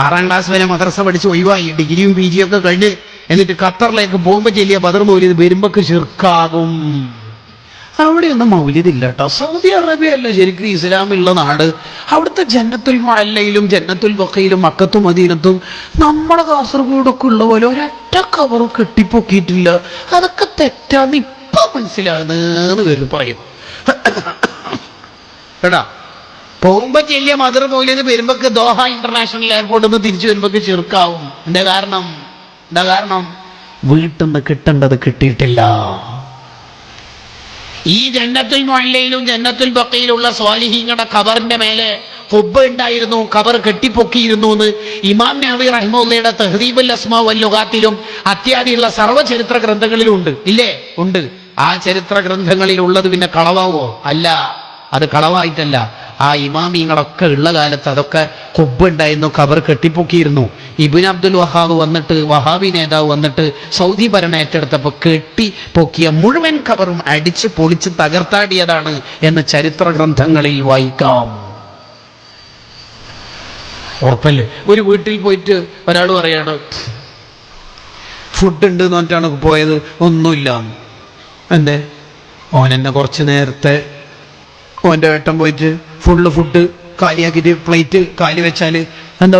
ആറാം ക്ലാസ് വരെ മദ്രസ പഠിച്ച് ഒഴിവായി. ഡിഗ്രിയും പി ജിയും ഒക്കെ കഴിഞ്ഞ് എന്നിട്ട് ഖത്തറിലേക്ക് പോകുമ്പോൾ ചെല്ലിയ ബദർ മൗലിയത് വരുമ്പോക്ക് ശിർക്കാകും. അവിടെയൊന്നും മൗലിയതില്ല കേട്ടോ സൗദി അറേബ്യ അല്ല ശരിക്കും ഇസ്ലാമുള്ള നാട്. അവിടുത്തെ ജന്നത്തുൽ മല്ലയിലും ജന്നത്തുൽ ബക്കയിലും മക്കത്തും മദീനത്തും നമ്മുടെ കാസർഗോഡൊക്കെ ഉള്ള പോലെ ഒരൊറ്റ കവറും കെട്ടിപ്പൊക്കിയിട്ടില്ല. അതൊക്കെ തെറ്റാന്ന് ഇപ്പൊ മനസ്സിലാകുന്നു പറയും. കേട്ടാ പോകുമ്പോ ചെല്ലിയ മദർ പോയില്ലെന്ന് വരുമ്പോക്ക് ദോഹ ഇന്റർനാഷണൽ എയർപോർട്ടിൽ നിന്ന് തിരിച്ചു വരുമ്പോക്ക് ചെറുക്കാവും. എന്താ കാരണം? എന്താ കാരണം? വീട്ടിൽ നിന്ന് കിട്ടേണ്ടത് കിട്ടിയിട്ടില്ല. ഈ ജന്നത്തുൽ മൊഹല്ലയിലും ജന്നത്തുൽ ബക്കയിലുള്ള സ്വാലിഹീങ്ങളുടെ ഖബറിന്റെ മേലെ ഹുബ്ബ് ഉണ്ടായിരുന്നു ഖബർ കെട്ടിപ്പൊക്കിയിരുന്നു എന്ന് ഇമാം നബി റഹ്മുള്ളയുടെ തെഹദീബുൽ അസ്മാ വല്ലുഖാത്തിലും അത്യാദിയുള്ള സർവ ചരിത്ര ഗ്രന്ഥങ്ങളിലും ഉണ്ട് ഇല്ലേ? ഉണ്ട്. ആ ചരിത്ര ഗ്രന്ഥങ്ങളിൽ ഉള്ളത് പിന്നെ കളവാവോ? അല്ല. അത് കളവായിട്ടല്ല. ആ ഇമാമിങ്ങളൊക്കെ ഉള്ള കാലത്ത് അതൊക്കെ കൊബ്ബുണ്ടായിരുന്നു കബർ കെട്ടിപ്പൊക്കിയിരുന്നു. ഇബിൻ അബ്ദുൽ വഹാബ് വന്നിട്ട് വഹാബി നേതാവ് വന്നിട്ട് സൗദി ഭരണ ഏറ്റെടുത്തപ്പോൾ കെട്ടി പൊക്കിയ മുഴുവൻ ഖബറും അടിച്ച് പൊളിച്ച് തകർത്താടിയതാണ് എന്ന് ചരിത്ര ഗ്രന്ഥങ്ങളിൽ വായിക്കാം. ഉറപ്പല്ലേ? ഒരു വീട്ടിൽ പോയിട്ട് ഒരാൾ പറയാണ് ഫുഡ് ഉണ്ട് എന്ന് പറഞ്ഞിട്ടാണ് പോയത് ഒന്നുമില്ല. എന്തേ? ഓൻ എന്നെ കുറച്ച് നേരത്തെ ഓന്റെ വേട്ടം പോയിട്ട് ഫുള്ള് ഫുഡ് കാലിയാക്കിയിട്ട് പ്ലേറ്റ് കാലി വെച്ചാൽ